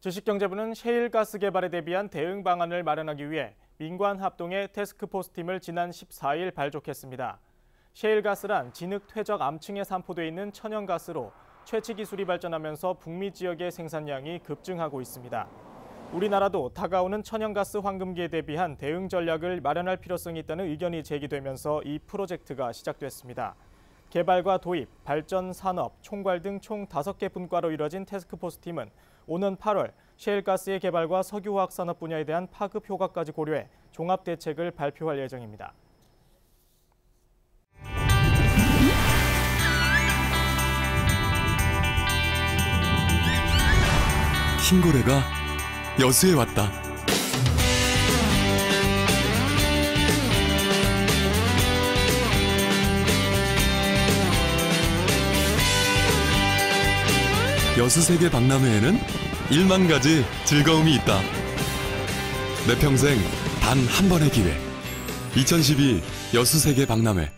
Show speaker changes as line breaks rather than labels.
주식경제부는 셰일가스 개발에 대비한 대응 방안을 마련하기 위해 민관 합동의 테스크포스팀을 지난 14일 발족했습니다. 셰일가스란 진흙 퇴적 암층에 산포돼 있는 천연가스로 최치 기술이 발전하면서 북미 지역의 생산량이 급증하고 있습니다. 우리나라도 다가오는 천연가스 황금기에 대비한 대응 전략을 마련할 필요성이 있다는 의견이 제기되면서 이 프로젝트가 시작됐습니다. 개발과 도입, 발전, 산업, 총괄 등 총 5개 분과로 이뤄진 테스크포스 팀은 오는 8월 셰일가스의 개발과 석유화학 산업 분야에 대한 파급 효과까지 고려해 종합 대책을 발표할 예정입니다.
흰고래가 여수에 왔다. 여수세계 박람회에는 1만 가지 즐거움이 있다. 내 평생 단 한 번의 기회. 2012 여수세계 박람회.